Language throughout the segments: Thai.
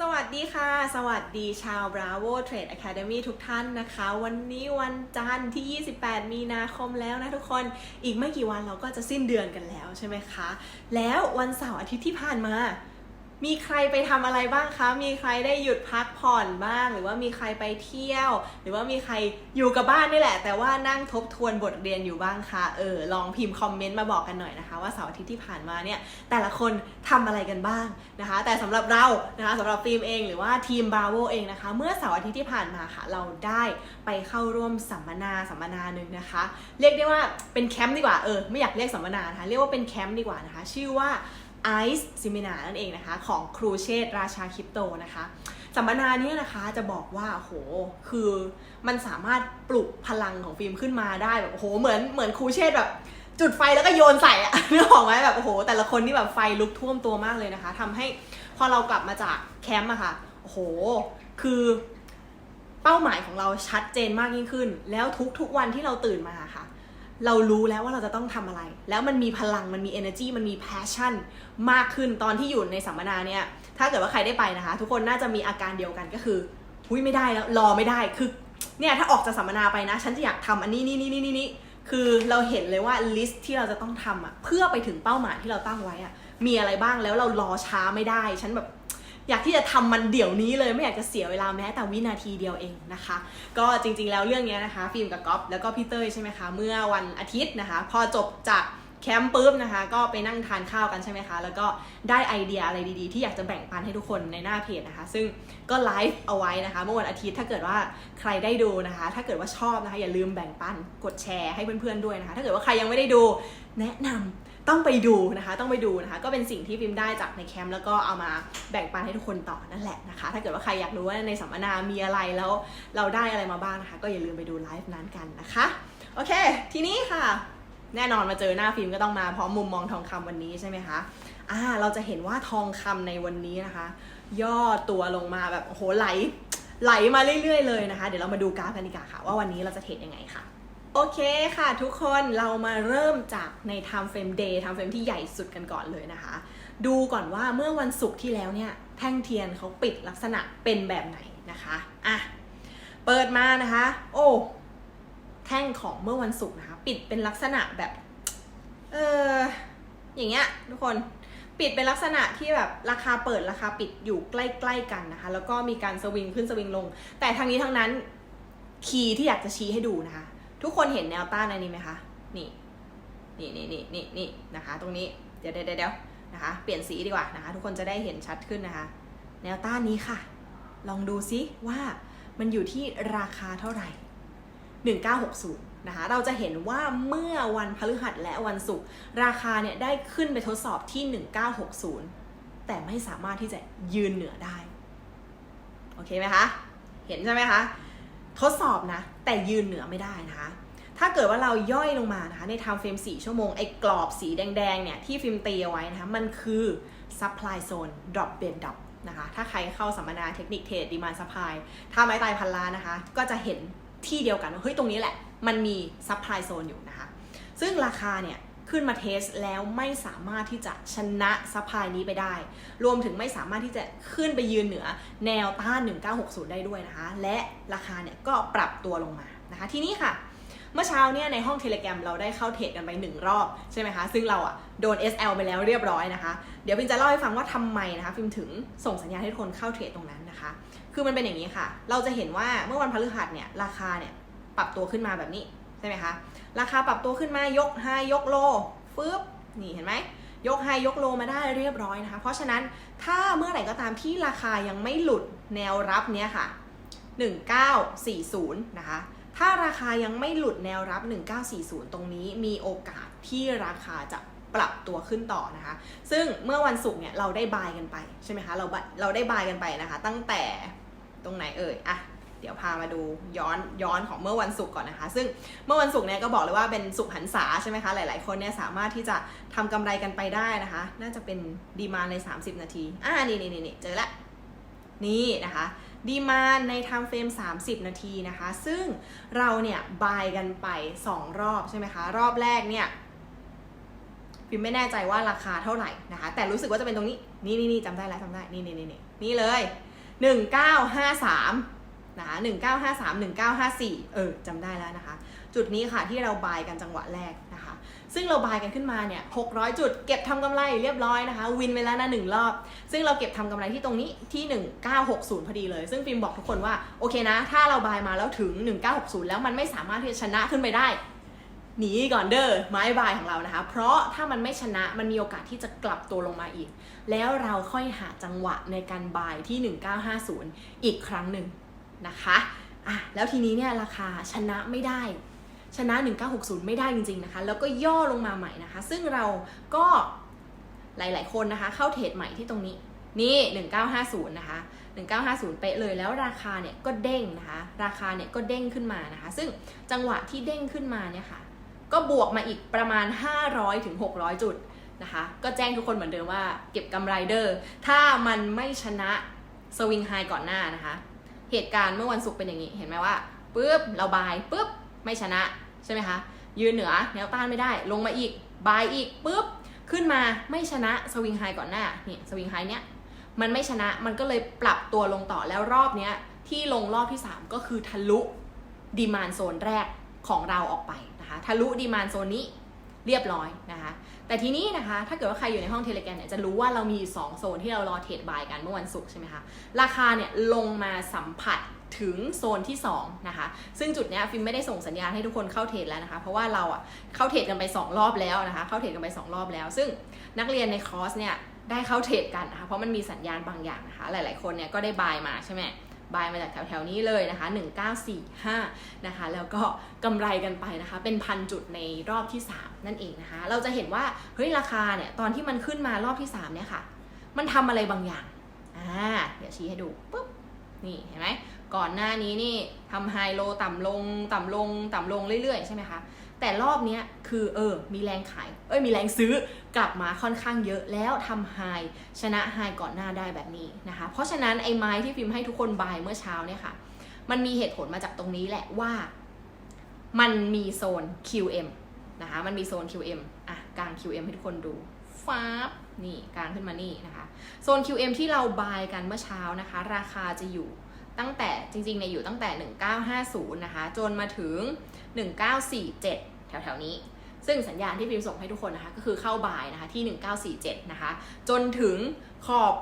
สวัสดีค่ะ สวัสดีชาว Bravo Trade Academy ทุกท่านนะคะ วันนี้วันจันทร์ที่ 28 มีนาคมแล้วนะทุกคน อีกไม่กี่วันเราก็จะสิ้นเดือนกันแล้วใช่ไหมคะ แล้ววันเสาร์อาทิตย์ที่ผ่านมา มีใครไปทำอะไรบ้างคะ มีใครได้หยุดพักผ่อนบ้าง หรือว่ามีใครไปเที่ยว หรือว่ามีใครอยู่กับบ้านนี่แหละ แต่ว่านั่งทบทวนบทเรียนอยู่บ้างคะ เออ ลองพิมพ์คอมเมนต์มาบอกกันหน่อยนะคะ ว่าเสาร์อาทิตย์ที่ผ่านมาเนี่ย แต่ละคนทำอะไรกันบ้างนะคะ แต่สำหรับเรา นะคะสำหรับฟิล์มเองหรือว่าทีมบราโวเองนะคะ เมื่อเสาร์อาทิตย์ที่ผ่านมาค่ะ เราได้ไปเข้าร่วมสัมมนาสัมมนาหนึ่งนะคะ เรียกได้ว่าเป็นแคมป์ดีกว่า เออ ไม่อยากเรียกสัมมนานะคะ เรียกว่าเป็นแคมป์ดีกว่านะคะ ชื่อว่า ICE Seminar นั่นเองนะคะ ของครูเชษราชาคริปโตนะคะ สัมมนาเนี้นะคะจะบอกว่าโหคือมันสามารถปลุกพลังของฟิล์มขึ้นมาได้แบบโหเหมือนเหมือนครูเชษแบบจุดไฟแล้วก็โยนใส่อะนึกออกไหมแบบโอ้โห แต่ละคนที่แบบไฟลุกท่วมตัวมากเลยนะคะทำให้พอเรากลับมาจากแคมป์อะค่ะโอ้โห คือเป้าหมายของเราชัดเจนมากยิ่งขึ้น แล้วทุกๆวันที่เราตื่นมาค่ะ เรารู้แล้วว่าเราจะต้องทำอะไร แล้วมันมีพลังมันมี energy มันมี passion มากขึ้นตอนที่อยู่ในสัมมนาเนี่ย ถ้าเกิดว่าใครได้ไปนะคะ ทุกคนน่าจะมีอาการเดียวกันก็คือหุ้ยไม่ได้แล้วรอไม่ได้คือเนี่ยถ้าออกจากสัมมนาไปนะ ฉันจะอยากทำอันนี้นี่นี่นี่นี่คือเราเห็นเลยว่าลิสต์ที่เราจะต้องทำอะเพื่อไปถึงเป้าหมายที่เราตั้งไว้อะมีอะไรบ้างแล้วเรารอช้าไม่ได้ ฉันแบบ อยากที่จะทำมันเดี๋ยวนี้เลยไม่อยากจะเสียเวลาแม้แต่วินาทีเดียวเองนะคะ ก็จริงๆแล้วเรื่องเนี้ยนะคะ ฟิล์มกับก๊อฟแล้วก็พี่เต้ยใช่ไหมคะ เมื่อวันอาทิตย์นะคะ พอจบจากแคมป์ปุ๊บนะคะ ก็ไปนั่งทานข้าวกันใช่ไหมคะ แล้วก็ได้ไอเดียอะไรดีๆ ที่อยากจะแบ่งปันให้ทุกคนในหน้าเพจนะคะ ซึ่งก็ไลฟ์เอาไว้นะคะ เมื่อวันอาทิตย์ถ้าเกิดว่าใครได้ดูนะคะ ถ้าเกิดว่าชอบนะคะ อย่าลืมแบ่งปันกดแชร์ให้เพื่อนๆด้วยนะคะ ถ้าเกิดว่าใครยังไม่ได้ดูแนะนำ ต้องไปดูนะคะ ต้องไปดูนะคะ ก็เป็นสิ่งที่ฟิล์มได้จากในแคมป์แล้วก็เอามาแบ่งปันให้ทุกคนต่อนั่นแหละนะคะ ถ้าเกิดว่าใครอยากรู้ว่าในสัมมนา มีอะไรแล้วเราได้อะไรมาบ้างนะคะ ก็อย่าลืมไปดูไลฟ์นั้นกันนะคะ โอเค ทีนี้ค่ะ แน่นอนมาเจอหน้าฟิล์มก็ต้องมาพร้อมมุมมองทองคำวันนี้ใช่ไหมคะอ่าเราจะเห็นว่าทองคำในวันนี้นะคะ ย่อตัวลงมาแบบโอ้โหไหล ไหลมาเรื่อยๆเลยนะคะ เดี๋ยวเรามาดูกราฟกันดีกว่าค่ะ ว่าวันนี้เราจะเทรดยังไงค่ะ โอเคค่ะทุกคนเรามาเริ่มจากใน time frame day time frame ที่ใหญ่สุดกันก่อนเลยนะคะ ดูก่อนว่าเมื่อวันศุกร์ที่แล้วเนี่ย แท่งเทียนเขาปิดลักษณะเป็นแบบไหนนะคะอะเปิดมานะคะ โอ้แท่งของเมื่อวันศุกร์นะคะ ปิดเป็นลักษณะแบบเอออย่างเงี้ยทุกคนปิดเป็นลักษณะที่แบบราคาเปิดราคาปิดอยู่ใกล้ๆกันนะคะ แล้วก็มีการสวิงขึ้นสวิงลง แต่ทางนี้ทางนั้นคีย์ที่อยากจะชี้ให้ดูนะคะ ทุกคนเห็นแนวต้านในนี้ไหมคะ นี่ นี่นี่นี่นี่นี่นะคะ ตรงนี้ เดี๋ยวเดี๋ยวเดี๋ยวนะคะ เปลี่ยนสีดีกว่านะคะ ทุกคนจะได้เห็นชัดขึ้นนะคะ แนวต้านนี้ค่ะ ลองดูซิว่ามันอยู่ที่ราคาเท่าไหร่ 1960 นะคะ เราจะเห็นว่าเมื่อวันพฤหัสและวันศุกร์ราคาเนี่ยได้ขึ้นไปทดสอบที่ 1960 แต่ไม่สามารถที่จะยืนเหนือได้ โอเคไหมคะ เห็นใช่ไหมคะ ทดสอบนะ แต่ยืนเหนือไม่ได้นะคะถ้าเกิดว่าเราย่อยลงมานะคะในไทม์เฟรม4ชั่วโมง ไอ้กรอบสีแดงๆเนี่ยที่ฟิล์มตีเอาไว้นะคะมันคือซัพพลายโซนดรอปเบนดับนะคะถ้าใครเข้าสัมมนาเทคนิคเทรดดีมานซัพพลายถ้าไม้ตายพันล้านนะคะ ก็จะเห็นที่เดียวกันว่าเฮ้ยตรงนี้แหละ มันมีซัพพลายโซนอยู่นะคะ ซึ่งราคาเนี่ย ขึ้นมาเทสแล้วไม่สามารถที่จะชนะซัพพลายนี้ไปได้ รวมถึงไม่สามารถที่จะขึ้นไปยืนเหนือแนวต้าน 1960 ได้ด้วยนะคะ และราคาเนี่ยก็ปรับตัวลงมานะคะทีนี้ค่ะเมื่อเช้าเนี่ยในห้องเทเล gram เราได้เข้าเทรดกันไปหนึ่งรอบใช่ไหมคะ ซึ่งเราอะโดน SL ไปแล้วเรียบร้อยนะคะ เดี๋ยวฟิมจะเล่าให้ฟังว่าทำไมนะคะฟิล์มถึงส่งสัญญาณให้คนเข้าเทรดตรงนั้นนะคะ คือมันเป็นอย่างนี้ค่ะ เราจะเห็นว่าเมื่อวันพฤหัสเนี่ยราคาเนี่ยปรับตัวขึ้นมาแบบนี้ ช่ไหมคะ ราคาปรับตัวขึ้นมายกไฮยกโลฟึบนี่เห็นไหมยกไฮยกโลมาได้เรียบร้อยนะคะ เพราะฉะนั้นถ้าเมื่อไหร่ก็ตามที่ราคายังไม่หลุดแนวรับเนี้ยค่ะ 1940 นะคะ ถ้าราคายังไม่หลุดแนวรับ 1940 ตรงนี้มีโอกาสที่ราคาจะปรับตัวขึ้นต่อนะคะ ซึ่งเมื่อวันศุกร์เนี่ยเราได้บายกันไปใช่ไหมคะ เราเราได้บายกันไปนะคะ ตั้งแต่ตรงไหนเอ่ยอะ ดี๋ยวพามาดูย้อนย้อนของเมื่อวันศุกร์ก่อนนะคะ ซึ่งเมื่อวันศุกร์เนี่ยก็บอกเลยว่าเป็นศุกร์หันษาใช่ไหมคะ หลาย ๆ คนเนี่ยสามารถที่จะทำกำไรกันไปได้นะคะ น่าจะเป็นดีมาใน 30 นาที อ่านี่นี่นี่เจอละนี่นะคะดีมานใน time frame 30 นาทีนะคะ ซึ่งเราเนี่ยบายกันไป 2 รอบใช่ไหมคะ รอบแรกเนี่ยฟิล์มไม่แน่ใจว่าราคาเท่าไหร่นะคะ แต่รู้สึกว่าจะเป็นตรงนี้ นี่นี่นี่จำได้แล้วจำได้ นี่นี่นี่นี่นี่เลย 1953 นะคะ1953 1954 เออจำได้แล้วนะคะ จุดนี้ค่ะที่เราบายกันจังหวะแรกนะคะ ซึ่งเราบายกันขึ้นมาเนี่ย 600 จุด เก็บทำกำไรเรียบร้อยนะคะ วินไปแล้วนะหนึ่งรอบ ซึ่งเราเก็บทำกำไรที่ตรงนี้ที่ 1960 พอดีเลย ซึ่งฟิล์มบอกทุกคนว่า โอเคนะ ถ้าเราบายมาแล้วถึง 1960 แล้วมันไม่สามารถที่จะชนะขึ้นไปได้หนีก่อนเด้อไม้บายของเรานะคะ เพราะถ้ามันไม่ชนะมันมีโอกาสที่จะกลับตัวลงมาอีก แล้วเราค่อยหาจังหวะในการบายที่ 1950 อีกครั้งหนึ่ง นะคะอะแล้วทีนี้เนี่ยราคาชนะไม่ได้ ชนะ 1960 ไม่ได้จริง ๆ นะคะ แล้วก็ย่อลงมาใหม่นะคะ ซึ่งเราก็หลาย ๆ คนนะคะ เข้าเทรดใหม่ที่ตรงนี้ นี่ 1950 นะคะ 1950 เป๊ะเลยแล้วราคาเนี่ยก็เด้งนะคะ ราคาเนี่ยก็เด้งขึ้นมานะคะ ซึ่งจังหวะที่เด้งขึ้นมาเนี่ยค่ะ ก็บวกมาอีกประมาณ 500ถึง600 จุดนะคะ ก็แจ้งทุกคนเหมือนเดิมว่าเก็บกำไรเดอร์ ถ้ามันไม่ชนะสวิงไฮก่อนหน้านะคะ เหตุการณ์เมื่อวันศุกร์เป็นอย่างนี้ เห็นไหมว่าปุ๊บเราบายปุ๊บไม่ชนะใช่ไหมคะยืนเหนือแนวต้านไม่ได้ ลงมาอีกบายอีกปุ๊บขึ้นมาไม่ชนะสวิงไฮก่อนหน้าเนี่ยสวิงไฮเนี้ยมันไม่ชนะมันก็เลยปรับตัวลงต่อแล้วรอบเนี้ยที่ลงรอบที่ 3 ก็คือทะลุดีมานโซนแรกของเราออกไปนะคะทะลุดีมานโซนนี้เรียบร้อยนะคะ แต่ทีนี้นะคะ ถ้าเกิดว่าใครอยู่ในห้องเทเลแกรมเนี่ยจะรู้ว่าเรามีอยู่สองโซนที่เรารอเทรดบายกันเมื่อวันศุกร์ใช่ไหมคะ ราคาเนี่ยลงมาสัมผัสถึงโซนที่ 2 นะคะ ซึ่งจุดเนี้ยฟิล์มไม่ได้ส่งสัญญาณให้ทุกคนเข้าเทรดแล้วนะคะ เพราะว่าเราอะเข้าเทรดกันไป 2 รอบแล้วนะคะ เข้าเทรดกันไป 2 รอบแล้ว ซึ่งนักเรียนในคอร์สเนี่ยได้เข้าเทรดกันนะคะ เพราะมันมีสัญญาณบางอย่างนะคะ หลาย ๆ คนเนี่ยก็ได้บายมาใช่ไหม บายมาจากแถวๆนี้เลยนะคะ 1945 นะคะ แล้วก็กำไรกันไปนะคะ เป็นพันจุดในรอบที่ 3 นั่นเองนะคะ เราจะเห็นว่าเฮ้ยราคาเนี่ยตอนที่มันขึ้นมารอบที่ 3 เนี่ยค่ะ มันทำอะไรบางอย่างอ่าเดี๋ยวชี้ให้ดูปุ๊บนี่เห็นไหมก่อนหน้านี้นี่ทำไฮโลต่ำลงต่ำลงต่ำลงเรื่อยๆ ใช่ไหมคะ แต่รอบนี้คือเออ มีแรงขาย เอ้ย มีแรงซื้อกลับมาค่อนข้างเยอะแล้วทำไฮชนะไฮก่อนหน้าได้แบบนี้นะคะ เพราะฉะนั้นไอ้ไม้ที่พิมพ์ให้ทุกคนบายเมื่อเช้าเนี่ยค่ะ มันมีเหตุผลมาจากตรงนี้แหละว่า มันมีโซน QM นะคะ มันมีโซน QM อะกลาง QM ให้ทุกคนดูฟ้าบนี่กลางขึ้นมานี่นะคะ โซน QM ที่เราบายกันเมื่อเช้านะคะ ราคาจะอยู่ตั้งแต่จริงๆเนี่ยอยู่ตั้งแต่ 1950 นะคะ จนมาถึง 1947 แถวๆนี้ ซึ่งสัญญาณที่พิมพ์ส่งให้ทุกคนนะคะ ก็คือเข้าบายนะคะที่ 1947 นะคะ จนถึงขอบ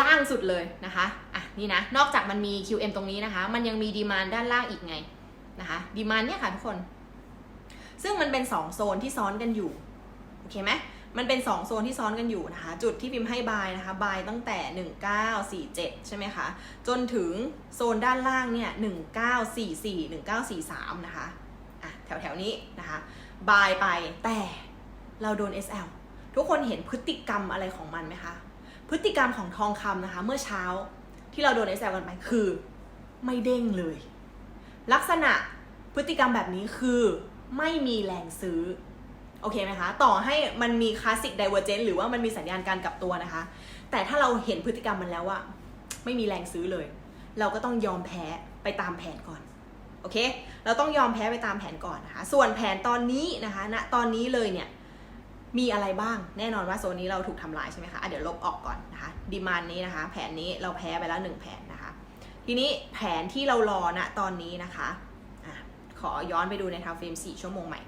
ล่างสุดเลยนะคะอะนี่นะ นอกจากมันมี QM ตรงนี้นะคะ มันยังมีดีมานด้านล่างอีกไงนะคะดีมานเนี่ยค่ะทุกคน ซึ่งมันเป็น 2 โซนที่ซ้อนกันอยู่ โอเคไหมมันเป็น 2 โซนที่ซ้อนกันอยู่นะคะ จุดที่พิมพ์ให้บายนะคะบายตั้งแต่ 1947 ใช่ไหมคะ จนถึงโซนด้านล่างเนี่ย 1944 1943 นะคะอะแถวแถวๆนี้นะคะบายไปแต่เราโดน SL ทุกคนเห็นพฤติกรรมอะไรของมันไหมคะ พฤติกรรมของทองคำนะคะ เมื่อเช้าที่เราโดน SL กันไปคือ ไม่เด้งเลย ลักษณะพฤติกรรมแบบนี้คือไม่มีแรงซื้อ โอเคไหมคะ ต่อให้มันมีคลาสสิกไดเวอร์เจนหรือว่ามันมีสัญญาณการกลับตัวนะคะ แต่ถ้าเราเห็นพฤติกรรมมันแล้วว่า ไม่มีแรงซื้อเลย เราก็ต้องยอมแพ้ไปตามแผนก่อน โอเค เราต้องยอมแพ้ไปตามแผนก่อนนะคะ ส่วนแผนตอนนี้นะคะณตอนนี้เลยเนี่ย มีอะไรบ้าง แน่นอนว่าโซนนี้เราถูกทำลายใช่ไหมคะะเดี๋ยวลบออกก่อนนะคะ ดีมานนี้นะคะ แผนนี้เราแพ้ไปแล้วหนึ่งแผนนะคะ ทีนี้แผนที่เรารอณตอนนี้นะคะอะขอย้อนไปดูในทาวเฟรม4 ชั่วโมงใหม่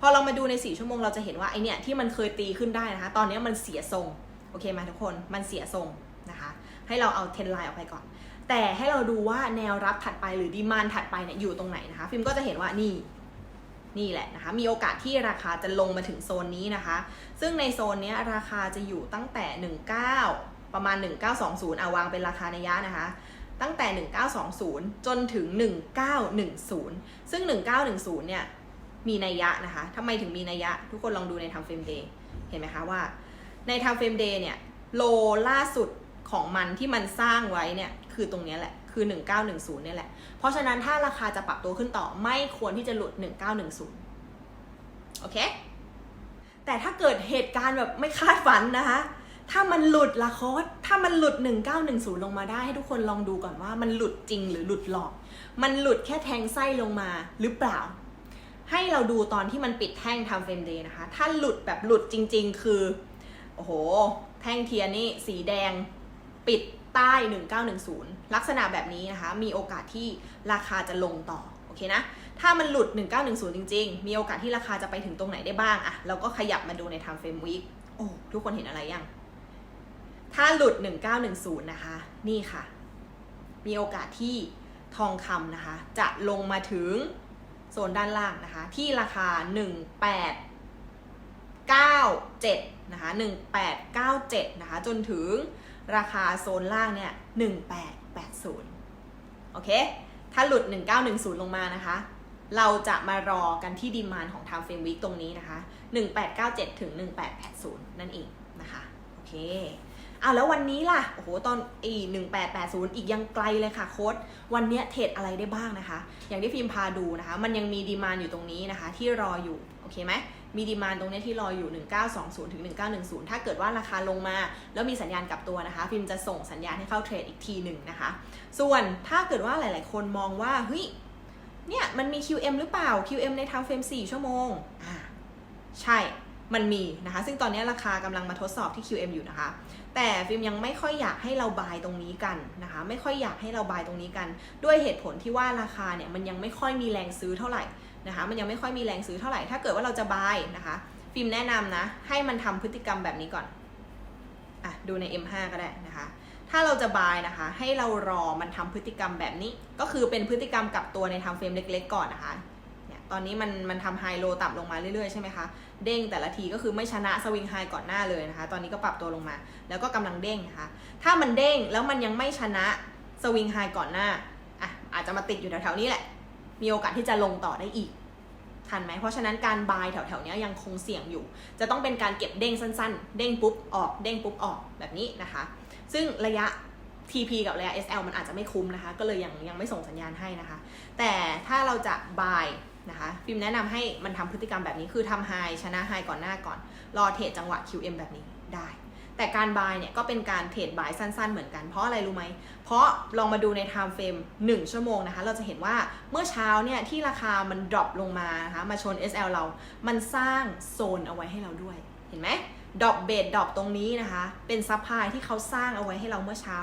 พอเรามาดูใน 4 ชั่วโมงเราจะเห็นว่าไอเนี่ยที่มันเคยตีขึ้นได้นะคะ ตอนนี้มันเสียทรง โอเคไหมทุกคน มันเสียทรงนะคะ ให้เราเอาเทนไลน์ออกไปก่อน แต่ให้เราดูว่าแนวรับถัดไปหรือดีมานถัดไปเนี่ยอยู่ตรงไหนนะคะฟิล์มก็จะเห็นว่านี่นี่แหละนะคะ มีโอกาสที่ราคาจะลงมาถึงโซนนี้นะคะ ซึ่งในโซนนี้ราคาจะอยู่ตั้งแต่ 19 ประมาณ 1920เอาวางเป็นราคาในยะนะคะ ตั้งแต่ 1920 จนถึง 1910 ซึ่ง 1910 เนี่ย มีนัยยะนะคะทำไมถึงมีนัยยะ ทุกคนลองดูใน time frame day เห็นไหมคะว่า ใน time frame day เนี่ย โลล่าสุดของมันที่มันสร้างไว้เนี่ย คือตรงนี้แหละ คือ 1910เนี่ยแหละ เพราะฉะนั้นถ้าราคาจะปรับตัวขึ้นต่อไม่ควรที่จะหลุด 1910 โอเค แต่ถ้าเกิดเหตุการณ์แบบไม่คาดฝันนะคะ ถ้ามันหลุดละคอสถ้ามันหลุด 1910 ลงมาได้ ให้ทุกคนลองดูก่อนว่ามันหลุดจริงหรือหลุดหลอก มันหลุดแค่แทงไส้ลงมาหรือเปล่า ให้เราดูตอนที่มันปิดแท่งทำเฟรมเดย์นะคะ ถ้าหลุดแบบหลุดจริง ๆ คือ โอ้โห แท่งเทียนนี่สีแดงปิด ใต้ 1910 ลักษณะแบบนี้นะคะ มีโอกาสที่ราคาจะลงต่อ โอเคนะ ถ้ามันหลุด 1910 จริง ๆ มีโอกาสที่ราคาจะไปถึงตรงไหนได้บ้างอะเราก็ขยับมาดูใน time frame week โอ้ทุกคนเห็นอะไรยัง ถ้าหลุด 1910 นะคะ นี่ค่ะ มีโอกาสที่ทองคำนะคะ จะลงมาถึงโซนด้านล่างนะคะ ที่ราคา 1897 นะคะ 1897 นะคะ จนถึง ราคาโซนล่างเนี่ย 1880 โอเค ถ้าหลุด 1910 ลงมานะคะ เราจะมารอกันที่ดีมานของ Time Frame Week ตรงนี้นะคะ 1897 ถึง 1880 นั่นเองนะคะ โอเคอ้าวแล้ววันนี้ล่ะ โอ้โห ตอนอี1880อีกยังไกลเลยค่ะโค้ด วันเนี้ยเทรดอะไรได้บ้างนะคะ อย่างที่ฟิล์มพาดูนะคะ มันยังมีดีมานอยู่ตรงนี้นะคะ ที่รออยู่ โอเคไหม มีดีมานตรงนี้ที่รออยู่ 1920ถึง1910 ถ้าเกิดว่าราคาลงมา แล้วมีสัญญาณกลับตัวนะคะ ฟิล์มจะส่งสัญญาณให้เข้าเทรดอีกทีหนึ่งนะคะ ส่วนถ้าเกิดว่าหลาย ๆ คนมองว่าเฮ้ยเนี่ยมันมี QM หรือเปล่า QM ใน time frame 4ชั่วโมงอ่าใช่มันมีนะคะ ซึ่งตอนนี้ราคากำลังมาทดสอบที่ QM อยู่นะคะ แต่ฟิล์มยังไม่ค่อยอยากให้เราบายตรงนี้กันนะคะ ไม่ค่อยอยากให้เราบายตรงนี้กัน ด้วยเหตุผลที่ว่าราคาเนี่ยมันยังไม่ค่อยมีแรงซื้อเท่าไหร่ นะคะ มันยังไม่ค่อยมีแรงซื้อเท่าไหร่ ถ้าเกิดว่าเราจะบายนะคะ ฟิล์มแนะนำนะ ให้มันทำพฤติกรรมแบบนี้ก่อน อะ ดูใน M5 ก็ได้นะคะ ถ้าเราจะบายนะคะ ให้เรารอมันทำพฤติกรรมแบบนี้ ก็คือเป็นพฤติกรรมกลับตัวในทำเฟรมเล็ก ๆ ก่อนนะคะ เนี่ย ตอนนี้มันมันทำไฮโลต่ำลงมาเรื่อยๆใช่ไหมคะ เด้งแต่ละทีก็คือไม่ชนะสวิงไฮก่อนหน้าเลยนะคะ ตอนนี้ก็ปรับตัวลงมา แล้วก็กำลังเด้งนะคะ ถ้ามันเด้งแล้วมันยังไม่ชนะสวิงไฮก่อนหน้า อะ อาจจะมาติดอยู่แถวๆนี้แหละ มีโอกาสที่จะลงต่อได้อีกทันไหมเพราะฉะนั้นการบายแถวๆนี้ยังคงเสี่ยงอยู่ จะต้องเป็นการเก็บเด้งสั้นๆ เด้งปุ๊บออก เด้งปุ๊บออกแบบนี้นะคะ ซึ่งระยะ TP กับระยะ SL มันอาจจะไม่คุ้มนะคะ ก็เลยยังยังไม่ส่งสัญญาณให้นะคะ แต่ถ้าเราจะ buy นะคะฟิล์มแนะนำให้มันทำพฤติกรรมแบบนี้คือทำ high ชนะ high ก่อนหน้าก่อน รอเทรดจังหวะ QM แบบนี้ได้ แต่การ buy เนี่ยก็เป็นการเทรด buy สั้นๆเหมือนกันเพราะอะไรรู้ไหม เพราะลองมาดูใน time frame 1 ชั่วโมงนะคะ เราจะเห็นว่าเมื่อเช้าเนี่ยที่ราคามัน drop ลงมานะคะมาชน SL เรา มันสร้างโซนเอาไว้ให้เราด้วย เห็นไหมดอปเบดดอปตรงนี้นะคะ เป็นซัพพลายที่เขาสร้างเอาไว้ให้เราเมื่อเช้า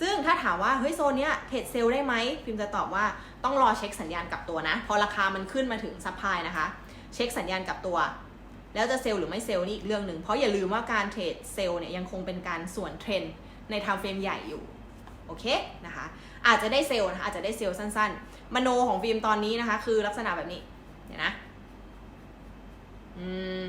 ซึ่งถ้าถามว่า เฮ้ยโซนเนี้ยเทรดเซลได้ไหมพิมจะตอบว่าต้องรอเช็คสัญญาณกลับตัวนะ พอราคามันขึ้นมาถึงซัพพลายนะคะ เช็คสัญญาณกลับตัว แล้วจะเซลล์หรือไม่เซลล์นี่อีกเรื่องหนึ่งเพราะอย่าลืมว่าการเทรดเซลล์เนี่ยยังคงเป็นการส่วนเทรนในไทม์เฟรมใหญ่อยู่โอเคนะคะอาจจะได้เซลล์นะคะอาจจะได้เซลล์สั้นๆ มโนของฟิล์มตอนนี้นะคะ คือลักษณะแบบนี้เดี๋ยวนะอืม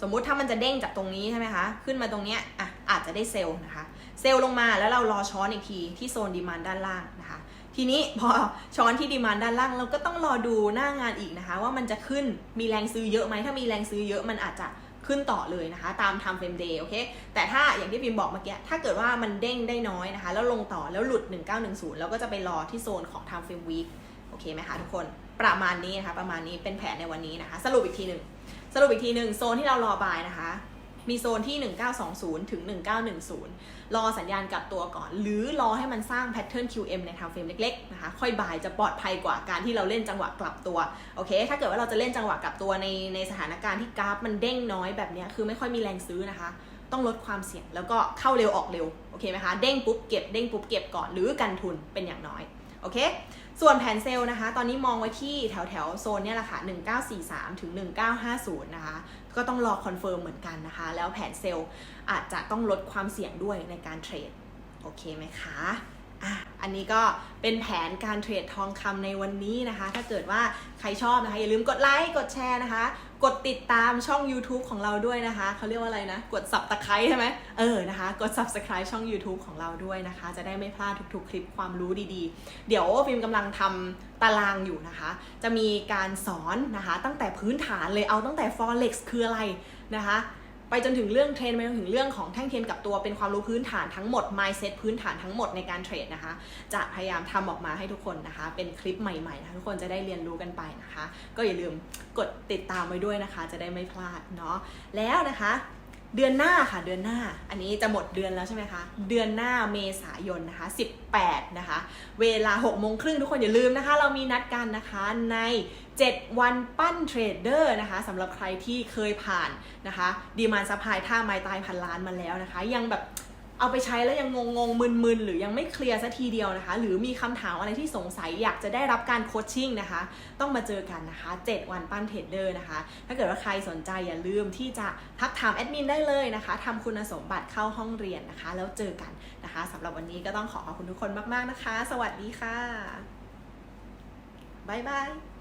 สมมุติถ้ามันจะเด้งจากตรงนี้ใช่ไหมคะ ขึ้นมาตรงเนี้ยอะอาจจะได้เซลล์นะคะ เซลล์ลงมาแล้วเรารอช้อนอีกทีที่โซนดีมานด้านล่างนะคะ ทีนี้พอช้อนที่ดีมานด้านล่างเราก็ต้องรอดูหน้างานอีกนะคะ ว่ามันจะขึ้นมีแรงซื้อเยอะไหมถ้ามีแรงซื้อเยอะมันอาจจะขึ้นต่อเลยนะคะ ตาม time frame day โอเคแต่ถ้าอย่างที่พิมบอกเมื่อกี้ถ้าเกิดว่ามันเด้งได้น้อยนะคะ แล้วลงต่อแล้วหลุด 1910 แล้วก็จะไปรอที่โซนของ time frame week โอเคไหมคะทุกคนประมาณนี้นะคะประมาณนี้เป็นแผนในวันนี้นะคะ สรุปอีกทีหนึ่งสรุปอีกทีหนึ่งโซนที่เรารอบายนะคะ มีโซนที่ 1920 ถึง 1910 รอสัญญาณกลับตัวก่อน หรือรอให้มันสร้างแพทเทิร์น QM ใน time frame เล็กๆนะคะค่อยบายจะปลอดภัยกว่าการที่เราเล่นจังหวะกลับตัวโอเค ถ้าเกิดว่าเราจะเล่นจังหวะกลับตัวในในสถานการณ์ที่กราฟมันเด้งน้อยแบบนี้คือไม่ค่อยมีแรงซื้อนะคะต้องลดความเสี่ยงแล้วก็เข้าเร็วออกเร็ว โอเคไหมคะ เด้งปุ๊บเก็บ เด้งปุ๊บเก็บก่อนหรือกันทุนเป็นอย่างน้อย โอเค ส่วนแผนเซลล์นะคะ ตอนนี้มองไว้ที่แถวแถวโซนเนี่ยแหละค่ะ 1943 ถึง 1950 นะคะ ก็ต้องรอคอนเฟิร์มเหมือนกันนะคะ แล้วแผนเซลล์อาจจะต้องลดความเสี่ยงด้วยในการเทรด โอเคไหมคะ อะอันนี้ก็เป็นแผนการเทรดทองคำในวันนี้นะคะ ถ้าเกิดว่าใครชอบนะคะ อย่าลืมกดไลค์กดแชร์นะคะ กดติดตามช่อง YouTube ของเราด้วยนะคะ เขาเรียกว่าอะไรนะ กด subscribe ใช่ไหมเออนะคะ กด subscribe ช่อง YouTube ของเราด้วยนะคะ จะได้ไม่พลาดทุกๆ คลิปความรู้ดีๆ เดี๋ยวฟิล์มกำลังทำตารางอยู่นะคะ จะมีการสอนนะคะ ตั้งแต่พื้นฐานเลยเอาตั้งแต่ forex คืออะไรนะคะ ไปจนถึงเรื่องเทรนไปจนถึงเรื่องของแท่งเทียนกับตัวเป็นความรู้พื้นฐานทั้งหมด mindset พื้นฐานทั้งหมดในการเทรดนะคะ จะพยายามทำออกมาให้ทุกคนนะคะ เป็นคลิปใหม่ๆนะคะทุกคนจะได้เรียนรู้กันไปนะคะ ก็อย่าลืมกดติดตามไว้ด้วยนะคะ จะได้ไม่พลาดเนาะแล้วนะคะเดือนหน้าค่ะเดือนหน้า อันนี้จะหมดเดือนแล้วใช่ไหมคะเดือนหน้าเมษายนนะคะ 18 นะคะ เวลา6โมงครึ่งทุกคนอย่าลืมนะคะ เรามีนัดกันนะคะใน 7 วันปั้นเทรดเดอร์นะคะสำหรับใครที่เคยผ่านนะคะดีมานซัพพลายท่าไม้ตายพันล้านมาแล้วนะคะ ยังแบบเอาไปใช้แล้วยังงงงๆมึนหรือยังไม่เคลียร์สัทีเดียวนะคะ หรือมีคำถามอะไรที่สงสัยอยากจะได้รับการโคชชิ่งนะคะ ต้องมาเจอกันนะคะ 7 วันปั้นเทรดเดอร์นะคะ ถ้าเกิดว่าใครสนใจอย่าลืมที่จะทักถามแอดมินได้เลยนะคะทำคุณสมบัติเข้าห้องเรียนนะคะ แล้วเจอกันนะคะสำหรับวันนี้ก็ต้องขอขอบคุณทุกคนมาก ๆ นะคะ สวัสดีค่ะ บ๊ายบาย